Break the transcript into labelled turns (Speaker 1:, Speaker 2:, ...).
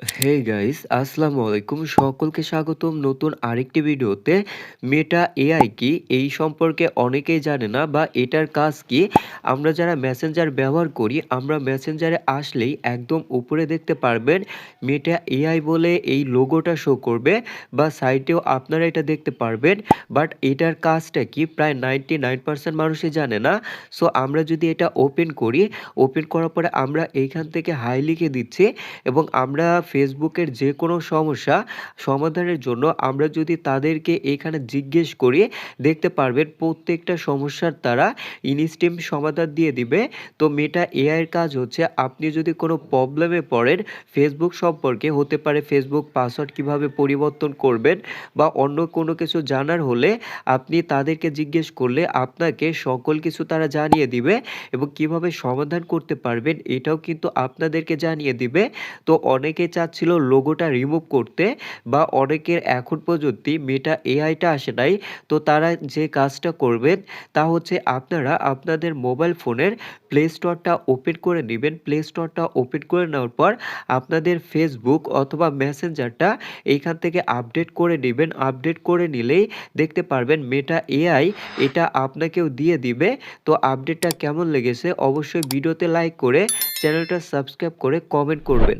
Speaker 1: Hey guys আসসালামু আলাইকুম। সকলকে স্বাগতম নতুন আরেকটি ভিডিওতে। মেটা এআই কি? এই সম্পর্কে অনেকেই জানে না বা এটার কাজ কি? আমরা যারা মেসেঞ্জার ব্যবহার করি, আমরা মেসেঞ্জারে আসলেই একদম উপরে দেখতে পারবেন মেটা এআই বলে এই লোগোটা শো করবে বা সাইটেও আপনারা এটা দেখতে পারবেন। বাট এটার কাজটা কি? প্রায় নাইনটি নাইন পার্সেন্ট মানুষই জানে না। সো আমরা যদি এটা ওপেন করি ওপেন করার পরে আমরা এইখান থেকে হাই লিখে দিচ্ছি এবং আমরা ফেসবুকের যে কোনো সমস্যা সমাধানের জন্য আমরা যদি তাদেরকে এখানে জিজ্ঞেস করি, দেখতে পারবেন প্রত্যেকটা সমস্যার তারা ইনস্টিম সমাধান দিয়ে দিবে। তো মেটা এআইয়ের কাজ হচ্ছে, আপনি যদি কোনো প্রবলেমে পড়েন ফেসবুক সম্পর্কে হতে পারে ফেসবুক পাসওয়ার্ড কীভাবে পরিবর্তন করবেন বা অন্য কোনো কিছু জানার হলে আপনি তাদেরকে জিজ্ঞেস করলে আপনাকে সকল কিছু তারা জানিয়ে দিবে এবং কীভাবে সমাধান করতে পারবেন এটাও কিন্তু আপনাদেরকে জানিয়ে দিবে। তো অনেকে চাচ্ছিল লোগোটা রিমুভ করতে বা অনেকের এখন পর্যন্ত মেটা এআইটা আসে নাই। তো তারা যে কাজটা করবেন তা হচ্ছে আপনারা আপনাদের মোবাইল ফোনের প্লে স্টোরটা ওপেন করে নেবেন। প্লে স্টোরটা ওপেন করে নেওয়ার পর আপনাদের ফেসবুক অথবা মেসেঞ্জারটা এইখান থেকে আপডেট করে নেবেন। আপডেট করে নিলেই দেখতে পারবেন মেটা এআই এটা আপনাকেও দিয়ে দিবে। তো আপডেটটা কেমন লেগেছে অবশ্যই ভিডিওতে লাইক করে চ্যানেলটা সাবস্ক্রাইব করে কমেন্ট করবেন।